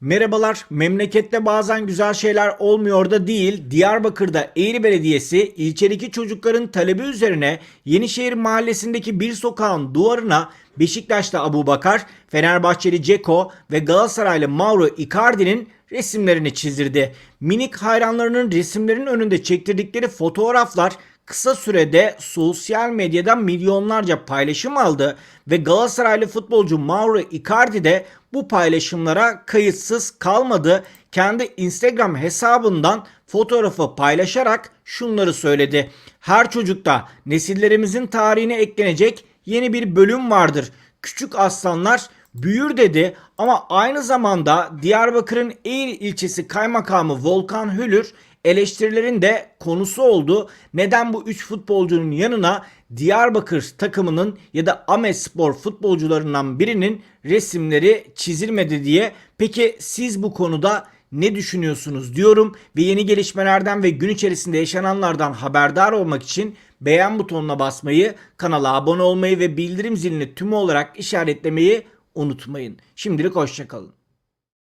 Merhabalar. Memlekette bazen güzel şeyler olmuyor da değil. Diyarbakır'da Eğri Belediyesi ilçedeki çocukların talebi üzerine Yenişehir Mahallesi'ndeki bir sokağın duvarına Beşiktaş'ta Abu Bakar, Fenerbahçeli Ceko ve Galatasaraylı Mauro Icardi'nin resimlerini çizdirdi. Minik hayranlarının resimlerin önünde çektirdikleri fotoğraflar kısa sürede sosyal medyada milyonlarca paylaşım aldı ve Galatasaraylı futbolcu Mauro Icardi de bu paylaşımlara kayıtsız kalmadı. Kendi Instagram hesabından fotoğrafı paylaşarak şunları söyledi. Her çocukta nesillerimizin tarihine eklenecek yeni bir bölüm vardır. Küçük aslanlar büyür dedi ama aynı zamanda Diyarbakır'ın Eğri ilçesi kaymakamı Volkan Hülür eleştirilerin de konusu oldu. Neden bu 3 futbolcunun yanına Diyarbakır takımının ya da Ahmetspor futbolcularından birinin resimleri çizilmedi diye. Peki siz bu konuda ne düşünüyorsunuz diyorum ve yeni gelişmelerden ve gün içerisinde yaşananlardan haberdar olmak için beğen butonuna basmayı, kanala abone olmayı ve bildirim zilini tümü olarak işaretlemeyi unutmayın. Şimdilik hoşçakalın.